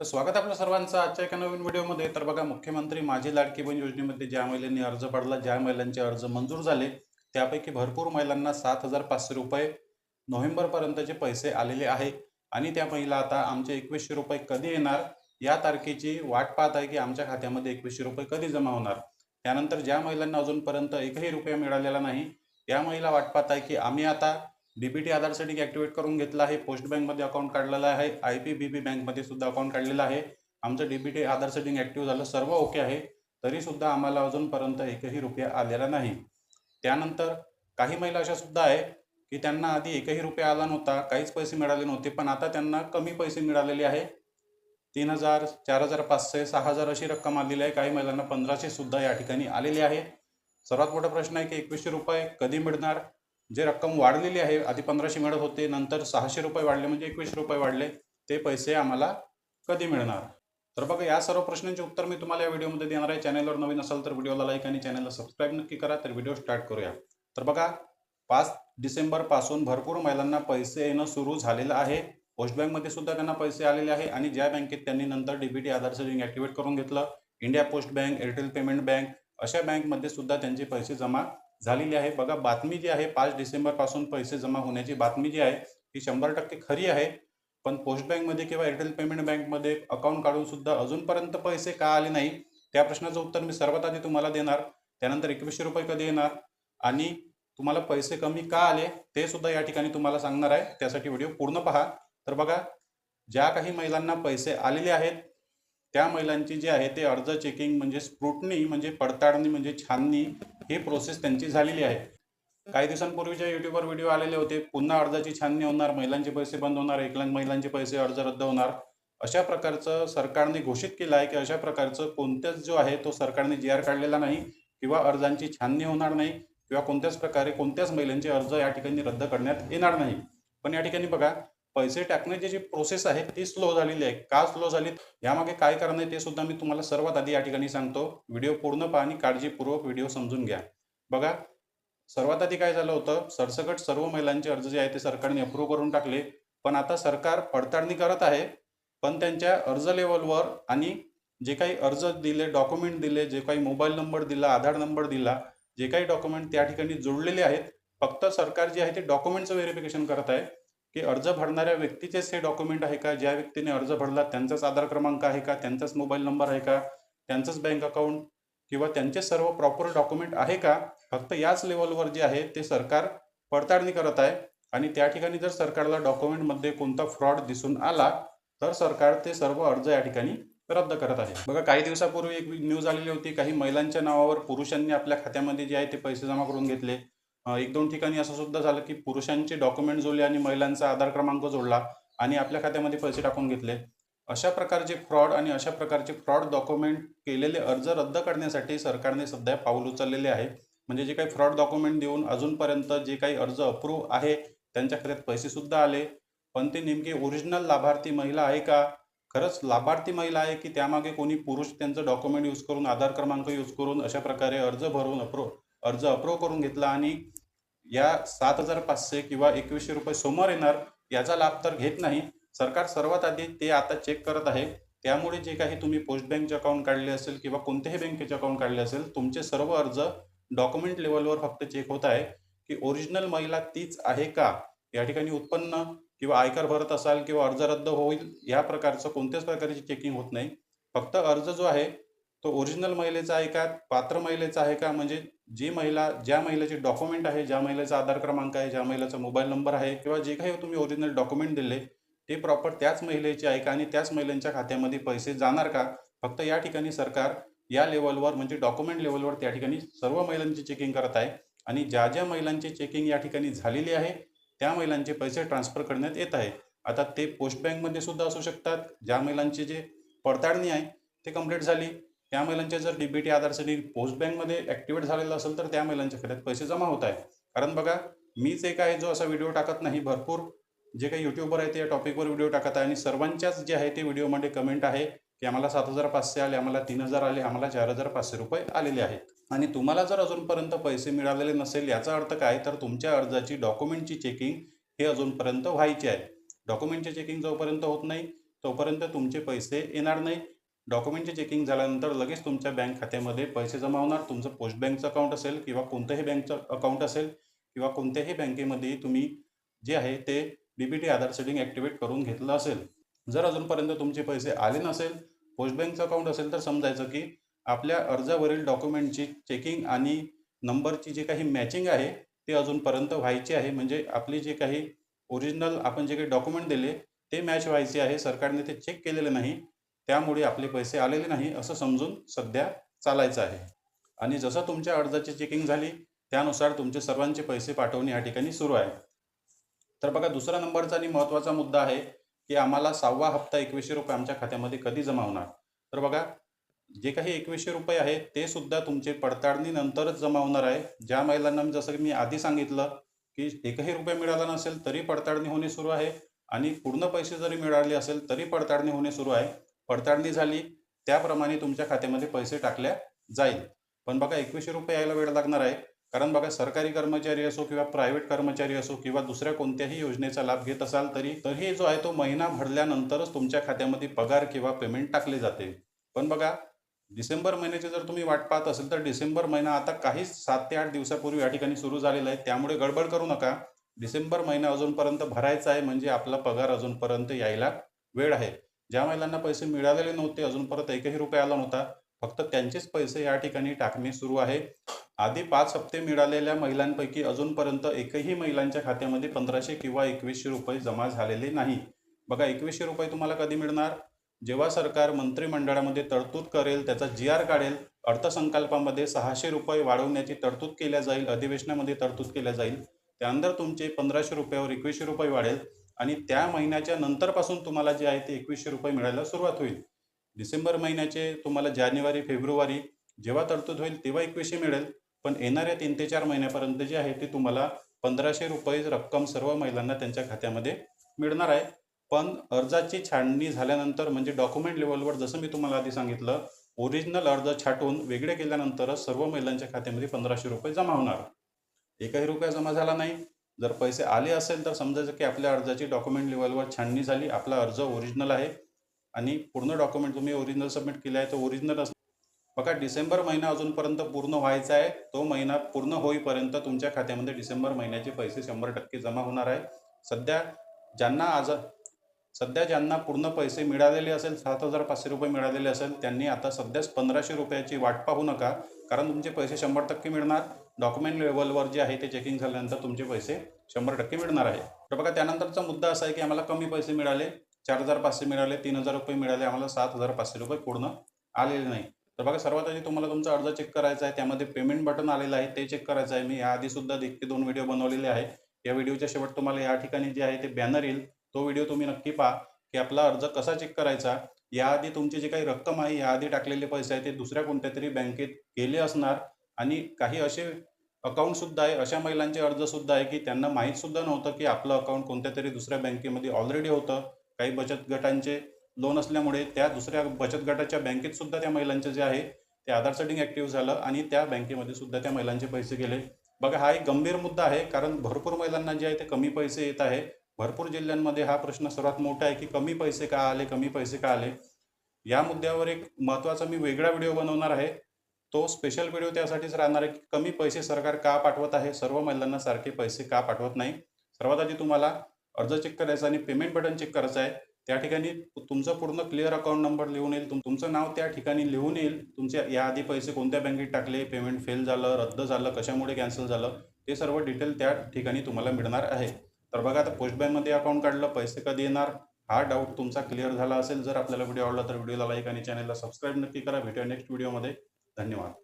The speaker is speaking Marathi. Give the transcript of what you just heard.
तर स्वागत आपल्या सर्वांचं आजच्या एका नवीन व्हिडिओमध्ये. तर बघा मुख्यमंत्री माझी लाडकी बहीण योजनेमध्ये ज्या महिलांनी अर्ज पडला ज्या महिलांचे अर्ज मंजूर झाले त्यापैकी भरपूर महिलांना सात हजार पाचशे रुपये नोव्हेंबरपर्यंतचे पैसे आलेले आहे. आणि त्या महिला आता आमचे एकवीसशे रुपये कधी येणार या तारखेची वाट पाहत आहे की आमच्या खात्यामध्ये एकवीसशे रुपये कधी जमा होणार. त्यानंतर ज्या महिलांना अजूनपर्यंत एकही रुपया मिळालेला नाही त्या महिला वाट पाहत आहे की आम्ही आता डीबीटी आधार सेटिंग ॲक्टिवेट करून घेतलं आहे. पोस्ट बँकमध्ये अकाउंट काढलेलं आहे. आय पी बी बी बँकमध्ये सुद्धा अकाउंट काढलेलं आहे. आमचं डीबीटी आधार सेटिंग ॲक्टिव्ह झालं. सर्व ओके आहे. तरीसुद्धा आम्हाला अजूनपर्यंत एकही रुपया आलेला नाही. त्यानंतर काही महिला अशा सुद्धा आहे की त्यांना आधी एकही रुपया आला नव्हता. काहीच पैसे मिळाले नव्हते. पण आता त्यांना कमी पैसे मिळालेले आहे. तीन हजार चार हजार पाचशे सहा हजार अशी रक्कम आलेली आहे. काही महिलांना पंधराशे सुद्धा या ठिकाणी आलेली आहे. सर्वात मोठा प्रश्न आहे की एकवीसशे रुपये कधी मिळणार? जे रक्कम वाढलेली आहे आधी पंधराशे मिळत होते नंतर सहाशे रुपये वाढले म्हणजे एकवीसशे रुपये वाढले ते पैसे आम्हाला कधी मिळणार? तर बघा या सर्व प्रश्नांचे उत्तर मी तुम्हाला या व्हिडिओमध्ये देणार आहे. चॅनलवर नवीन असाल तर व्हिडिओला लाईक आणि चॅनलला सबस्क्राईब नक्की करा तर व्हिडिओ स्टार्ट करूया. तर बघा पाच डिसेंबरपासून भरपूर महिलांना पैसे येणं सुरू झालेलं आहे. पोस्ट बँकमध्ये सुद्धा त्यांना पैसे आलेले आहे आणि ज्या बँकेत त्यांनी नंतर डीबीटी आधार सेविंग ॲक्टिवेट करून घेतलं. India post bank Airtel payment bank अशा बँकमध्ये सुद्धा त्यांचे पैसे जमा झालेली आहे. बघा बातमी जी आहे पाच डिसेंबरपासून पैसे जमा होण्याची बातमी जी आहे ही शंभर टक्के खरी आहे. पण पोस्ट बँकमध्ये किंवा एअरटेल पेमेंट बँकमध्ये अकाउंट काढून सुद्धा अजूनपर्यंत पैसे का आले नाही त्या प्रश्नाचं उत्तर मी सर्वात आधी तुम्हाला देणार. त्यानंतर एकवीसशे रुपये कधी येणार? आणि तुम्हाला पैसे कमी का आले? ते सुद्धा या ठिकाणी तुम्हाला सांगणार आहे. त्यासाठी व्हिडिओ पूर्ण पहा. तर बघा ज्या काही महिलांना पैसे आलेले आहेत त्या महिलांची जी आहे ते अर्ज चेकिंग म्हणजे स्क्रुटनी म्हणजे पडताळणी म्हणजे छाननी ही प्रोसेस त्यांची झालेली आहे. काही दिवसांपूर्वीच्या युट्यूबवर व्हिडिओ आलेले होते. पुन्हा अर्जाची छाननी होणार महिलांचे पैसे बंद होणार एकलांग महिलांचे पैसे अर्ज रद्द होणार. अशा प्रकारचं सरकारने घोषित केलं आहे की अशा प्रकारचं कोणत्याच जो आहे तो सरकारने जी आर काढलेला नाही किंवा अर्जांची छाननी होणार नाही किंवा कोणत्याच प्रकारे कोणत्याच महिलांचे अर्ज या ठिकाणी रद्द करण्यात येणार नाही. पण या ठिकाणी बघा पैसे टाकण्याची जी प्रोसेस आहे ती स्लो झालेली आहे. का स्लो झाली? यामागे काय कारण आहे ते सुद्धा मी तुम्हाला सर्वात आधी या ठिकाणी सांगतो. व्हिडिओ पूर्ण पहा आणि काळजीपूर्वक व्हिडिओ समजून घ्या. बघा सर्वात आधी काय झालं होतं? सरसकट सर्व महिलांचे अर्ज जे आहे ते सरकारने अप्रूव्ह करून टाकले. पण आता सरकार पडताळणी करत आहे. पण त्यांच्या अर्ज लेवलवर आणि जे काही अर्ज दिले डॉक्युमेंट दिले जे काही मोबाईल नंबर दिला आधार नंबर दिला जे काही डॉक्युमेंट त्या ठिकाणी जोडलेले आहेत फक्त सरकार जे आहे ते डॉक्युमेंटचं व्हेरिफिकेशन करत आहे. की अर्ज भरणाऱ्या व्यक्तीचेच हे डॉक्युमेंट आहे का? ज्या व्यक्तीने अर्ज भरला त्यांचाच आधार क्रमांक आहे का? त्यांचाच मोबाईल नंबर आहे का? त्यांचंच बँक अकाउंट किंवा त्यांचे सर्व प्रॉपर डॉक्युमेंट आहे का? फक्त याच लेवलवर जे आहे ते सरकार पडताळणी करत आहे. आणि त्या ठिकाणी जर सरकारला डॉक्युमेंटमध्ये कोणता फ्रॉड दिसून आला तर सरकार ते सर्व अर्ज या ठिकाणी रद्द करत आहे. बघा काही दिवसापूर्वी एक न्यूज आलेली होती. काही महिलांच्या नावावर पुरुषांनी आपल्या खात्यामध्ये जे आहे ते पैसे जमा करून घेतले. एक दोन ठिकाणी असं सुद्धा झालं की पुरुषांचे डॉक्युमेंट जोडले आणि महिलांचा आधार क्रमांक जोडला आणि आपल्या खात्यामध्ये पैसे टाकून घेतले. अशा प्रकारचे फ्रॉड आणि अशा प्रकारचे फ्रॉड डॉक्युमेंट केलेले अर्ज रद्द करण्यासाठी सरकारने सध्या पाऊल उचललेले आहे. म्हणजे जे काही फ्रॉड डॉक्युमेंट देऊन अजूनपर्यंत जे काही अर्ज अप्रूव्ह आहे त्यांच्या खात्यात पैसे सुद्धा आले. पण ते नेमके ओरिजिनल लाभार्थी महिला आहे का? खरंच लाभार्थी महिला आहे की त्यामागे कोणी पुरुष त्यांचं डॉक्युमेंट यूज करून आधार क्रमांक यूज करून अशा प्रकारे अर्ज भरून अप्रूव्ह अर्ज अप्रूव्ह करून घेतला आणि या सात हजार पाचशे किंवा एकवीसशे रुपये समोर येणार याचा लाभ तर घेत नाही. सरकार सर्वात आधी ते आता चेक करत आहे. त्यामुळे जे काही तुम्ही पोस्ट बँकचे अकाउंट काढले असेल किंवा कोणत्याही बँकेचे अकाउंट काढले असेल तुमचे सर्व अर्ज डॉक्युमेंट लेवलवर फक्त चेक होत आहे की ओरिजिनल महिला तीच आहे का? या ठिकाणी उत्पन्न किंवा आयकर भरत असाल किंवा अर्ज रद्द होईल या प्रकारचं कोणत्याच प्रकारची चेकिंग होत नाही. फक्त अर्ज जो आहे तो ओरिजिनल महिलेचा आहे का पात्र महिलेचा आहे का? म्हणजे जी महिला ज्या महिलेचे डॉक्युमेंट आहे ज्या महिलेचा आधार क्रमांक आहे ज्या महिलेचा मोबाईल नंबर आहे किंवा जे काही तुम्ही ओरिजिनल डॉक्युमेंट दिले ते प्रॉपर त्याच महिलेचे आहे का? आणि त्याच महिलांच्या खात्यामध्ये पैसे जाणार का? फक्त या ठिकाणी सरकार या लेवलवर म्हणजे डॉक्युमेंट लेवलवर त्या ठिकाणी सर्व महिलांची चेकिंग करत आहे. आणि ज्या ज्या महिलांची चेकिंग या ठिकाणी झालेली आहे त्या महिलांचे पैसे ट्रान्सफर करण्यात येत आहे. आता ते पोस्ट बँकमध्ये सुद्धा असू शकतात. ज्या महिलांची जे पडताळणी आहे ते कंप्लीट झाली. त्या महिलांच्या जर डीबीटी आधारसाठी पोस्ट बँकमध्ये ॲक्टिवेट झालेलं असेल तर त्या महिलांच्या खात्यात पैसे जमा होत आहे कारण बघा मीच एक आहे जो असा व्हिडिओ टाकत नाही भरपूर जे काही युट्यूबर आहे त्या टॉपिकवर व्हिडिओ टाकत आहे आणि सर्वांच्याच जे आहे ते व्हिडिओमध्ये कमेंट आहे की आम्हाला सात हजार पाचशे आले आम्हाला तीन हजार आले आम्हाला चार हजार पाचशे रुपये आलेले आहेत. आणि तुम्हाला जर अजूनपर्यंत पैसे मिळालेले नसेल याचा अर्थ काय? तर तुमच्या अर्जाची डॉक्युमेंटची चेकिंग हे अजूनपर्यंत व्हायची आहे. डॉक्युमेंटची चेकिंग जोपर्यंत होत नाही तोपर्यंत तुमचे पैसे येणार नाही. डॉक्युमेंटचे चेकिंग झाल्यानंतर लगेच तुमच्या बँक खात्यामध्ये पैसे जमा होणार. तुमचं पोस्ट बँकचं अकाउंट असेल किंवा कोणतंही बँकचं अकाउंट असेल किंवा कोणत्याही बँकेमध्ये तुम्ही जे आहे ते DBT T Aadhaar setting activate करून घेतलं असेल. जर अजूनपर्यंत तुमचे पैसे आले नसेल पोस्ट बँकचं अकाउंट असेल तर समजायचं की आपल्या अर्जावरील डॉक्युमेंटची चेकिंग आणि नंबरची जी काही मॅचिंग आहे ते अजूनपर्यंत व्हायची आहे. म्हणजे आपली जे काही ओरिजिनल आपण जे काही डॉक्युमेंट दिले ते मॅच व्हायचे आहे. सरकारने ते चेक केलेलं नाही. त्यामुळे आपले पैसे आलेले नाही असं समजून सध्या चालायचं आहे. आणि जसं तुमच्या अर्जाची चेकिंग झाली त्यानुसार तुमचे सर्वांचे पैसे पाठवणे या ठिकाणी सुरू आहे. तर बघा दुसरा नंबरचा आणि महत्त्वाचा मुद्दा आहे की आम्हाला सहावा हप्ता एकवीसशे रुपये आमच्या खात्यामध्ये कधी जमा होणार? तर बघा जे काही एकवीसशे रुपये आहे ते सुद्धा तुमचे पडताळणीनंतरच जमा होणार आहे. ज्या महिलांना मी जसं की मी आधी सांगितलं की एकही रुपये मिळाला नसेल तरी पडताळणी होणे सुरू आहे. आणि पूर्ण पैसे जरी मिळाले असेल तरी पडताळणी होणे सुरू आहे. पडताळणी झाली त्याप्रमाणे तुमच्या खात्यामध्ये पैसे टाकल्या जाईल. पण बघा एकवीसशे रुपये यायला वेळ लागणार आहे. कारण बघा सरकारी कर्मचारी असो किंवा प्रायव्हेट कर्मचारी असो किंवा दुसऱ्या कोणत्याही योजनेचा लाभ घेत असाल तरी तरीही जो आहे तो महिना भरल्यानंतरच तुमच्या खात्यामध्ये पगार किंवा पेमेंट टाकले जाते. पण बघा डिसेंबर महिन्याची जर तुम्ही वाट पाहत असेल तर डिसेंबर महिना आता काहीच सात ते आठ दिवसापूर्वी या ठिकाणी सुरू झालेला आहे. त्यामुळे गडबड करू नका. डिसेंबर महिना अजूनपर्यंत भरायचा आहे म्हणजे आपला पगार अजूनपर्यंत यायला वेळ आहे. ज्या महिलांना पैसे मिळालेले नव्हते अजून परत एकही रुपये आला नव्हता फक्त त्यांचेच पैसे या ठिकाणी टाकणे सुरू आहे. आधी पाच हप्ते मिळालेल्या महिलांपैकी अजूनपर्यंत एकही महिलांच्या खात्यामध्ये पंधराशे किंवा एकवीसशे रुपये जमा झालेले नाही. बघा एकवीसशे रुपये तुम्हाला कधी मिळणार? जेव्हा सरकार मंत्रिमंडळामध्ये तरतूद करेल त्याचा जी आर काढेल अर्थसंकल्पामध्ये सहाशे रुपये वाढवण्याची तरतूद केल्या जाईल अधिवेशनामध्ये तरतूद केल्या जाईल त्यानंतर तुमचे पंधराशे रुपयावर एकवीसशे रुपये वाढेल आणि त्या महिन्याच्या नंतरपासून तुम्हाला जे आहे ते एकवीसशे रुपये मिळायला सुरुवात होईल. डिसेंबर महिन्याचे तुम्हाला जानेवारी फेब्रुवारी जेव्हा तरतूद होईल तेव्हा एकवीसशे मिळेल. पण येणाऱ्या तीन ते चार महिन्यापर्यंत जे आहे ते तुम्हाला पंधराशे रुपये रक्कम सर्व महिलांना त्यांच्या खात्यामध्ये मिळणार आहे. पण अर्जाची छाननी झाल्यानंतर म्हणजे डॉक्युमेंट लेवलवर जसं मी तुम्हाला आधी सांगितलं ओरिजिनल अर्ज छाटून वेगळे केल्यानंतरच सर्व महिलांच्या खात्यामध्ये पंधराशे रुपये जमा होणार. एकही रुपया जमा झाला नाही. जर पैसे आले असेल तर समजायचं की आपल्या अर्जाची डॉक्युमेंट लेवलवर छाननी झाली आपला अर्ज ओरिजिनल आहे आणि पूर्ण डॉक्युमेंट तुम्ही ओरिजिनल सबमिट केले आहे तर ओरिजिनल असं बघा डिसेंबर महिना अजूनपर्यंत पूर्ण व्हायचा आहे तो महिना पूर्ण होईपर्यंत तुमच्या खात्यामध्ये डिसेंबर महिन्याचे पैसे शंभर टक्के जमा होणार आहे. सध्या ज्यांना आज सध्या ज्यांना पूर्ण पैसे मिळालेले असेल सात हजार पाचशे रुपये मिळालेले असेल त्यांनी आता सध्याच पंधराशे रुपयाची वाट पाहू नका. कारण तुमचे पैसे शंभर टक्के मिळणार. डॉक्युमेंट लेवलवर जे आहे ते चेकिंग झाल्यानंतर तुमचे पैसे शंभर टक्के मिळणार आहे. तर बघा त्यानंतरचा मुद्दा असा आहे की आम्हाला कमी पैसे मिळाले चार हजार पाचशे मिळाले तीन हजार रुपये मिळाले आम्हाला सात हजार पाचशे रुपये पूर्ण आलेले नाही. तर बघा सर्वात आधी तुम्हाला तुमचा अर्ज चेक करायचा आहे. त्यामध्ये पेमेंट बटन आलेलं आहे ते चेक करायचं आहे. मी याआधी सुद्धा देखील दोन व्हिडिओ बनवलेले आहे. या व्हिडिओच्या शेवट तुम्हाला या ठिकाणी जे आहे ते बॅनर येईल. तो व्हिडिओ तुम्ही नक्की पहा की आपला अर्ज कसा चेक करायचा? याआधी तुमची जी काही रक्कम आहे याआधी टाकलेले पैसे आहे ते दुसऱ्या कोणत्या तरी बँकेत गेले असणार. आणि काही असे अकाउंट सुद्धा आहे अशा महिलांचे अर्ज सुद्धा आहे की त्यांना माहीत सुद्धा नव्हतं की आपलं अकाउंट कोणत्या तरी दुसऱ्या बँकेमध्ये ऑलरेडी होतं. काही बचत गटांचे लोन असल्यामुळे त्या दुसऱ्या बचत गटाच्या बँकेत सुद्धा त्या महिलांचे जे आहे ते आधार सेटिंग ॲक्टिव्ह झालं आणि त्या बँकेमध्ये सुद्धा त्या महिलांचे पैसे गेले. बघा हा एक गंभीर मुद्दा आहे कारण भरपूर महिलांना जे आहे ते कमी पैसे येत आहे. भरपूर जिल्ह्यांमध्ये हा प्रश्न सर्वात मोठा आहे की कमी पैसे का आले कमी पैसे का आले? या मुद्द्यावर एक महत्त्वाचा मी वेगळा व्हिडिओ बनवणार आहे. तो स्पेशल व्हिडिओ त्यासाठीच राहणार आहे की कमी पैसे सरकार का पाठवत आहे? सर्व महिलांना सारखे पैसे का पाठवत नाही? सर्वात आधी तुम्हाला अर्ज चेक करायचा आणि पेमेंट बटन चेक करायचं आहे. त्या ठिकाणी तुमचं पूर्ण क्लिअर अकाउंट नंबर लिहून येईल तुम तुमचं नाव त्या ठिकाणी लिहून येईल. तुमचे याआधी पैसे कोणत्या बँकेत टाकले पेमेंट फेल झालं रद्द झालं कशामुळे कॅन्सल झालं ते सर्व डिटेल त्या ठिकाणी तुम्हाला मिळणार आहे. तर बघा आता पोस्ट बँकमध्ये अकाउंट काढलं पैसे कधी येणार? हा डाऊट तुमचा क्लिअर झाला असेल. जर आपल्याला व्हिडिओ आवडला तर व्हिडिओला लाईक आणि चॅनलला सबस्क्राईब नक्की करा. भेटूया नेक्स्ट व्हिडिओमध्ये धन्यवाद.